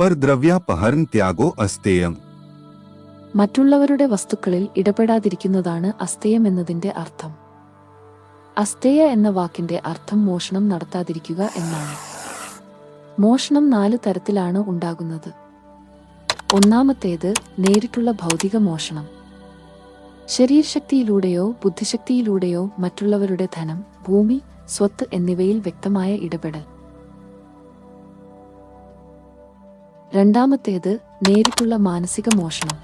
പർദ്രവ്യാപഹരൻ Thiago അസ്തേയം മറ്റുള്ളവരുടെ വസ്തുക്കളിൽ ഇടപെടാതിരിക്കുന്നതാണ് അസ്തേയം എന്നതിന്റെ അർത്ഥം. അസ്തേയ എന്ന വാക്കിന്റെ അർത്ഥം മോഷണം നടത്താതിരിക്കുക എന്നാണ്. മോഷണം നാല് തരത്തിലാണ് ഉണ്ടാകുന്നത്. ഒന്നാമത്തേത് നേരിട്ടുള്ള ഭൗതിക മോഷണം. ശരീരശക്തിയിലൂടെയോ ബുദ്ധിശക്തിയിലൂടെയോ മറ്റുള്ളവരുടെ ധനം ഭൂമി സ്വത്ത് എന്നിവയിൽ വ്യക്തമായ ഇടപെടൽ. രണ്ടാമത്തേത് നേരിട്ടുള്ള മാനസിക മോഷണം.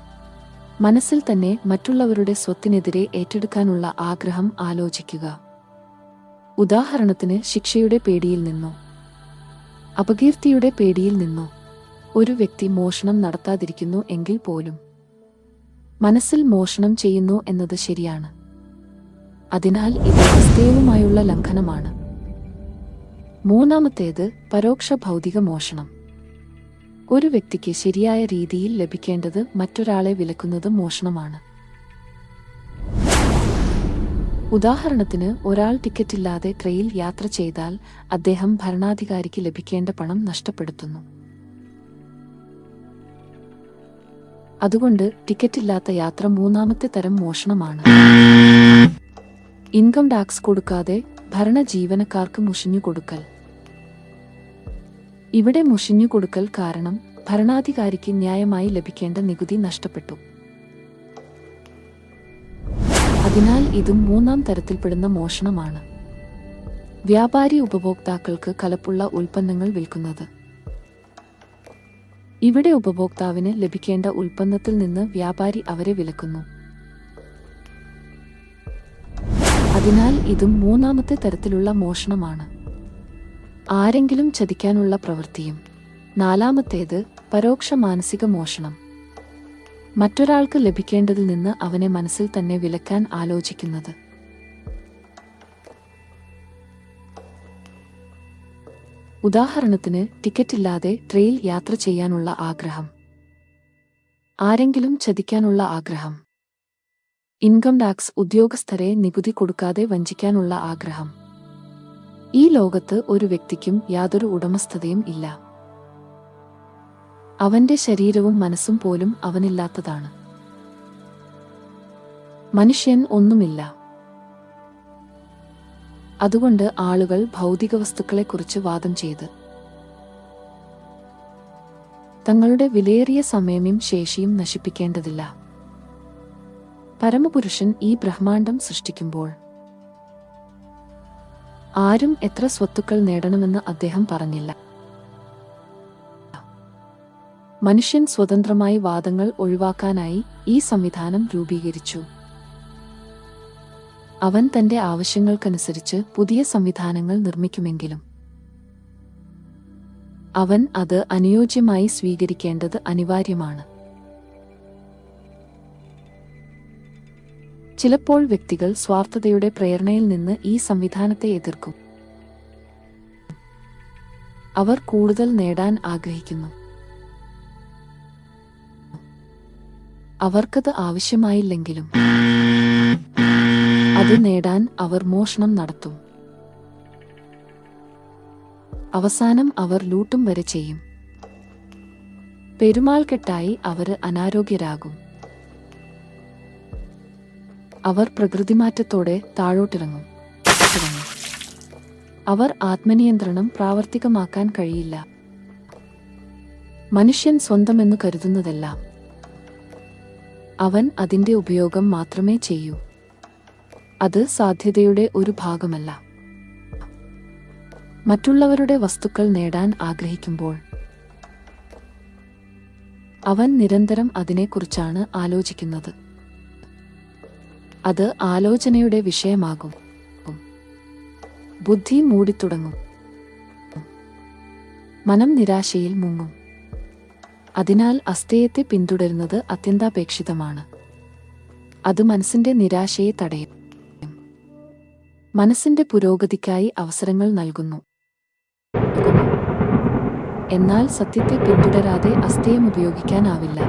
മനസ്സിൽ തന്നെ മറ്റുള്ളവരുടെ സ്വത്തിനെതിരെ ഏറ്റെടുക്കാനുള്ള ആഗ്രഹം ആലോചിക്കുക. ഉദാഹരണത്തിന് ശിക്ഷയുടെ പേടിയിൽ നിന്നോ. അപകീർത്തിയുടെ പേടിയിൽ നിന്നോ. ഒരു വ്യക്തി മോഷണം നടത്താതിരിക്കുന്നു എങ്കിൽ പോലും. മനസ്സിൽ മോഷണം ചെയ്യുന്നു എന്നത് ശരിയാണ്. അതിനാൽ ഇത് അസ്തേയവുമായുള്ള ലംഘനമാണ്. മൂന്നാമത്തേത് പരോക്ഷ ഭൗതിക മോഷണം. ഒരു വ്യക്തിക്ക് ശരിയായ രീതിയിൽ ലഭിക്കേണ്ടത് മറ്റൊരാളെ വിലക്കുന്നത് മോഷണമാണ്. ഉദാഹരണത്തിന് ഒരാൾ ടിക്കറ്റില്ലാതെ ട്രെയിൽ യാത്ര ചെയ്താൽ അദ്ദേഹം ഭരണാധികാരിക്ക് ലഭിക്കേണ്ട പണം നഷ്ടപ്പെടുത്തുന്നു. അതുകൊണ്ട് ടിക്കറ്റില്ലാത്ത യാത്ര മൂന്നാമത്തെ തരം മോഷണമാണ്. ഇൻകം ടാക്സ് കൊടുക്കാതെ ഭരണ ജീവനക്കാർക്ക് മുഷിഞ്ഞു കൊടുക്കൽ ഇവിടെ മുഷിഞ്ഞു കൊടുക്കൽ കാരണം ഭരണാധികാരിക്ക് ന്യായമായി ലഭിക്കേണ്ട നികുതി നഷ്ടപ്പെട്ടു. അതിനാൽ ഇതും മൂന്നാം തരത്തിൽപ്പെടുന്ന മോഷണമാണ്. വ്യാപാരി ഉപഭോക്താക്കൾക്ക് കലപ്പുള്ള ഉൽപ്പന്നങ്ങൾ വിൽക്കുന്നത്. ഇവിടെ ഉപഭോക്താവിന് ലഭിക്കേണ്ട ഉൽപ്പന്നത്തിൽ നിന്ന് വ്യാപാരി അവരെ വിലക്കുന്നു. അതിനാൽ ഇതും മൂന്നാമത്തെ തരത്തിലുള്ള മോഷണമാണ്. ആരെങ്കിലും ചതിക്കാനുള്ള പ്രവൃത്തിയും നാലാമത്തേത് പരോക്ഷ മാനസിക മോഷണം. മറ്റൊരാൾക്ക് ലഭിക്കേണ്ടതിൽ നിന്ന് അവനെ മനസ്സിൽ തന്നെ വിലക്കാൻ ആലോചിക്കുന്നത്. ഉദാഹരണത്തിന് ടിക്കറ്റ് ഇല്ലാതെ ട്രെയിൽ യാത്ര ചെയ്യാനുള്ള ആഗ്രഹം. ആരെങ്കിലും ചതിക്കാനുള്ള ആഗ്രഹം. ഇൻകം ടാക്സ് ഉദ്യോഗസ്ഥരെ നികുതി കൊടുക്കാതെ വഞ്ചിക്കാനുള്ള ആഗ്രഹം. ഈ ലോകത്ത് ഒരു വ്യക്തിക്കും യാതൊരു ഉടമസ്ഥതയും ഇല്ല. അവന്റെ ശരീരവും മനസ്സും പോലും അവനില്ലാത്തതാണ്. മനുഷ്യൻ ഒന്നുമില്ല. അതുകൊണ്ട് ആളുകൾ ഭൗതിക വസ്തുക്കളെക്കുറിച്ച് വാദം ചെയ്ത്. തങ്ങളുടെ വിലയേറിയ സമയവും ശേഷിയും നശിപ്പിക്കേണ്ടതില്ല. പരമപുരുഷൻ ഈ ബ്രഹ്മാണ്ടം സൃഷ്ടിക്കുമ്പോൾ ആരും എത്ര സ്വത്തുക്കൾ നേടണമെന്ന് അദ്ദേഹം പറഞ്ഞില്ല. മനുഷ്യൻ സ്വതന്ത്രമായി വാദങ്ങൾ ഒഴിവാക്കാനായി ഈ സംവിധാനം രൂപീകരിച്ചു. അവൻ തന്റെ ആവശ്യങ്ങൾക്കനുസരിച്ച് പുതിയ സംവിധാനങ്ങൾ നിർമ്മിക്കുമെങ്കിലും അവൻ അത് അനുയോജ്യമായി സ്വീകരിക്കേണ്ടത് അനിവാര്യമാണ്. ചിലപ്പോൾ വ്യക്തികൾ സ്വാർത്ഥതയുടെ പ്രേരണയിൽ നിന്ന് ഈ സംവിധാനത്തെ എതിർക്കും. അവർ കൂടുതൽ നേടാൻ ആഗ്രഹിക്കുന്നു. അവർക്കത് ആവശ്യമായില്ലെങ്കിലും അത് നേടാൻ അവർ മോഷണം നടത്തും. അവസാനം അവർ ലൂട്ടും വരെ ചെയ്യും. പെരുമാൾ കെട്ടായി അവർ അനാരോഗ്യരാകും. അവർ പ്രകൃതിമാറ്റത്തോടെ താഴോട്ടിറങ്ങും. അവർ ആത്മനിയന്ത്രണം പ്രാവർത്തികമാക്കാൻ കഴിയില്ല. മനുഷ്യൻ സ്വന്തമെന്ന് കരുതുന്നതെല്ലാം അവൻ അതിന്റെ ഉപയോഗം മാത്രമേ ചെയ്യൂ. അത് സാധ്യതയുടെ ഒരു ഭാഗമല്ല. മറ്റുള്ളവരുടെ വസ്തുക്കൾ നേടാൻ ആഗ്രഹിക്കുമ്പോൾ അവൻ നിരന്തരം അതിനെക്കുറിച്ചാണ് ആലോചിക്കുന്നത്. അത് ആലോചനയുടെ വിഷയമാകും. ബുദ്ധി മൂടിത്തുടങ്ങും. മനം നിരാശയിൽ മുങ്ങും. അതിനാൽ അസ്ഥേയത്തെ പിന്തുടരുന്നത് അത്യന്താപേക്ഷിതമാണ്. അത് മനസ്സിന്റെ നിരാശയെ തടയും. മനസ്സിന്റെ പുരോഗതിക്കായി അവസരങ്ങൾ നൽകുന്നു. എന്നാൽ സത്യത്തെ പിന്തുടരാതെ അസ്ഥേയം ഉപയോഗിക്കാനാവില്ല.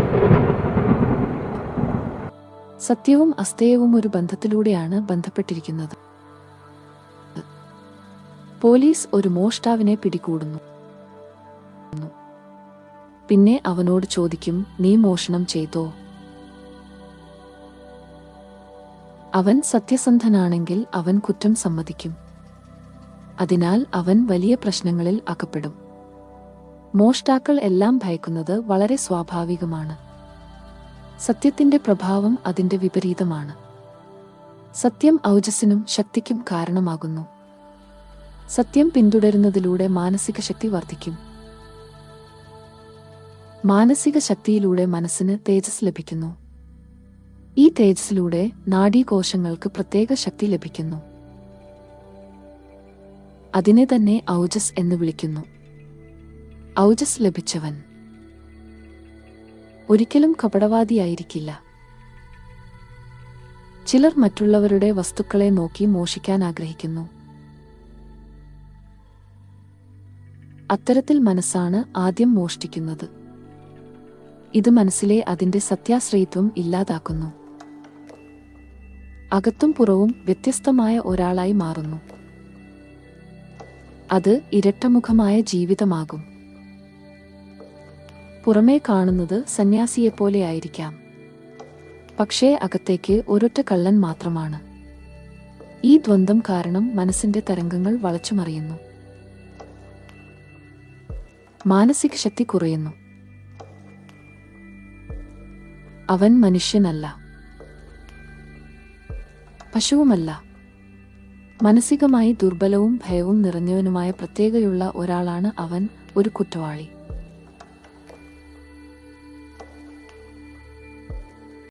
സത്യവും അസ്ഥേയവും ഒരു ബന്ധത്തിലൂടെയാണ് ബന്ധപ്പെട്ടിരിക്കുന്നത്. പോലീസ് ഒരു മോഷ്ടാവിനെ പിടികൂടുന്നു. പിന്നെ അവനോട് ചോദിക്കും നീ മോഷണം ചെയ്തോ? അവൻ സത്യസന്ധനാണെങ്കിൽ അവൻ കുറ്റം സമ്മതിക്കും. അതിനാൽ അവൻ വലിയ പ്രശ്നങ്ങളിൽ അകപ്പെടും. മോഷ്ടാക്കൾ എല്ലാം ഭയക്കുന്നത് വളരെ സ്വാഭാവികമാണ്. സത്യത്തിന്റെ പ്രഭാവം അതിന്റെ വിപരീതമാണ്. സത്യം ഔജസ്സിനും ശക്തിക്കും കാരണമാകുന്നു. സത്യം പിന്തുടരുന്നതിലൂടെ മാനസിക ശക്തി വർദ്ധിക്കും. മാനസിക ശക്തിയിലൂടെ മനസ്സിന് തേജസ് ലഭിക്കുന്നു. ഈ തേജസ്സിലൂടെ നാഡീകോശങ്ങൾക്ക് പ്രത്യേക ശക്തി ലഭിക്കുന്നു. അതിനെ തന്നെ ഔജസ് എന്ന് വിളിക്കുന്നു. ഔജസ് ലഭിച്ചവൻ. ഒരിക്കലും കപടവാദിയായിരിക്കില്ല. ചിലർ മറ്റുള്ളവരുടെ വസ്തുക്കളെ നോക്കി മോഷിക്കാൻ ആഗ്രഹിക്കുന്നു. അത്തരത്തിൽ മനസ്സാണ് ആദ്യം മോഷ്ടിക്കുന്നത്. ഇത് മനസ്സിലെ അതിന്റെ സത്യാശ്രയിത്വം ഇല്ലാതാക്കുന്നു. അകത്തും പുറവും വ്യത്യസ്തമായ ഒരാളായി മാറുന്നു. അത് ഇരട്ടമുഖമായ ജീവിതമാകും. പുറമേ കാണുന്നത് സന്യാസിയെപ്പോലെയായിരിക്കാം. പക്ഷേ അകത്തേക്ക് ഒരൊറ്റ കള്ളൻ മാത്രമാണ്. ഈ ദ്വന്ദ്ം കാരണം മനസ്സിന്റെ തരംഗങ്ങൾ വളച്ചുമറിയുന്നു. മാനസിക ശക്തി കുറയുന്നു. അവൻ മനുഷ്യനല്ല. പശുവുമല്ല. മാനസികമായി ദുർബലവും ഭയവും നിറഞ്ഞവനുമായ പ്രത്യേകതയുള്ള ഒരാളാണ് അവൻ ഒരു കുറ്റവാളി.